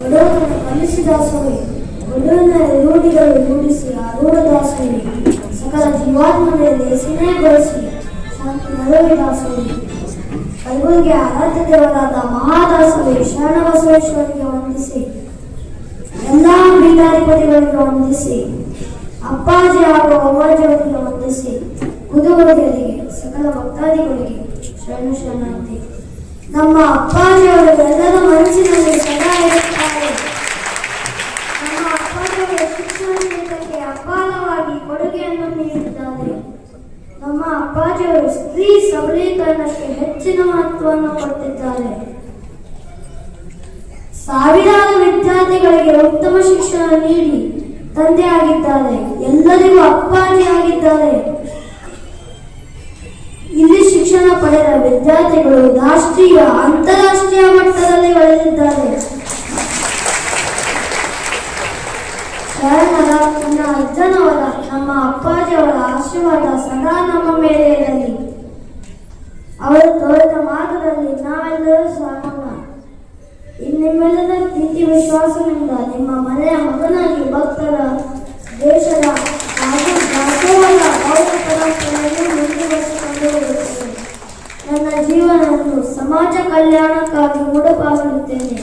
ಕಲಿಸಿದಾಸವೇ ಬಡವನ ರೂಢಿಗಳು ರೂಢಿಸಿ ಆ ದಾಸವೇ ಸಕಲ ಜೀವಾತ್ಮದಲ್ಲಿ ಸಿನೆಗೊಳಿಸಿ ಬಳಸಿ ನಡುವೆ ದಾಸವೇ ಕಲಬುರಗಿ ಆರಾಧ್ಯ ದೇವರಾದ ಮಹಾದಾಸವೇ ಶರಣ ಬಸವೇಶ್ವರಿಗೆ ವಂದಿಸಿ ಎಲ್ಲಾ ಬೀದಾಧಿಪತಿಗಳಿಗೆ ವಂದಿಸಿ ಅಪ್ಪಾಜಿ ಹಾಗೂ ಅವ್ವಾಜಿಯವರಿಗೆ ವಂದಿಸಿ ಗುರುಗುರುಗಳಿಗೆ ಸಕಲ ಭಕ್ತಾದಿಗಳಿಗೆ ಶರಣ ಶರಣಾರ್ಥಿ ನಮ್ಮ ಅಪ್ಪಾಜಿಯವರಿಗೆ ಎಲ್ಲರ ಮನಸ್ಸಿನಲ್ಲಿ ಸದಾ ಇರುತ್ತಾರೆ ನಮ್ಮ ಅಪ್ಪಾಜಿಯವರು ಶಿಕ್ಷಣ ಕ್ಷೇತ್ರಕ್ಕೆ ಅಪಾರವಾಗಿ ಕೊಡುಗೆಯನ್ನು ನೀಡಿದ್ದಾರೆ. ನಮ್ಮ ಅಪ್ಪಾಜಿಯವರು ಸ್ತ್ರೀ ಸಬಲೀಕರಣಕ್ಕೆ ಹೆಚ್ಚಿನ ಮಹತ್ವವನ್ನು ಕೊಟ್ಟಿದ್ದಾರೆ. ಸಾವಿರಾರು ವಿದ್ಯಾರ್ಥಿಗಳಿಗೆ ಉತ್ತಮ ಶಿಕ್ಷಣ ನೀಡಿ ತಂದೆಯಾಗಿದ್ದಾರೆ. ಎಲ್ಲರಿಗೂ ಅಪ್ಪಾಜಿ ಆಗಿದ್ದಾರೆ ಇಲ್ಲಿ ಶಿಕ್ಷಣ ಪಡೆದ ವಿದ್ಯಾರ್ಥಿಗಳು ರಾಷ್ಟ್ರೀಯ, ಅಂತಾರಾಷ್ಟ್ರೀಯ ಮಟ್ಟದಲ್ಲಿ ಬೆಳೆದಿದ್ದಾರೆ. ನನ್ನ ಅಜ್ಜನವರ, ನಮ್ಮ ಅಪ್ಪಾಜಿಯವರ ಆಶೀರ್ವಾದ ಸದಾ ನಮ್ಮ ಮೇಲೆ ಇರಲಿ. ಅವರು ತೋರಿದ ಮಾರ್ಗದಲ್ಲಿ ನಾವೆಲ್ಲರೂ ಸಾಗೋಣ. ನಿಮ್ಮೆಲ್ಲದ ಪ್ರೀತಿ ವಿಶ್ವಾಸದಿಂದ ನಿಮ್ಮ ಮನೆಯ ಮಗನಾಗಿ ಭಕ್ತರ ದೇಶದ ನನ್ನ ಜೀವನವನ್ನು ಸಮಾಜ ಕಲ್ಯಾಣಕ್ಕಾಗಿ ಮುಡುಪಾಗಿರುತ್ತೇನೆ